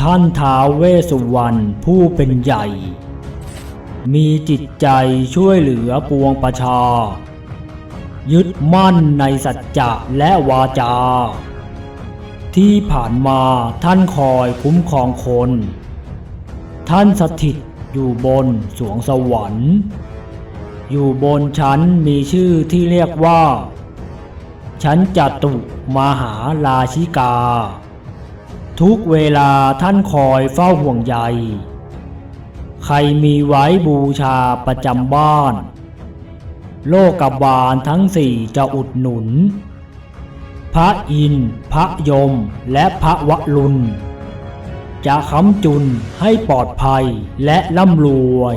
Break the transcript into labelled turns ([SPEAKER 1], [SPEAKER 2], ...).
[SPEAKER 1] ท่านท้าวเวสสุวรรณผู้เป็นใหญ่ มีจิตใจช่วยเหลือปวงประชา ยึดมั่นในสัจจะและวาจา ที่ผ่านมาท่านคอยคุ้มครองคน ท่านสถิตอยู่บนสวงสวรรค์ อยู่บนชั้นมีชื่อที่เรียกว่า ชั้นจตุมหาราชิกา ทุกเวลาท่านคอยเฝ้าห่วงใย ใครมีไว้บูชาประจำบ้าน โลกกับบาลทั้งสี่จะอุดหนุน พระอินทร์พระยม และพระวรุณจะค้ำจุนให้ปลอดภัยและร่ำรวย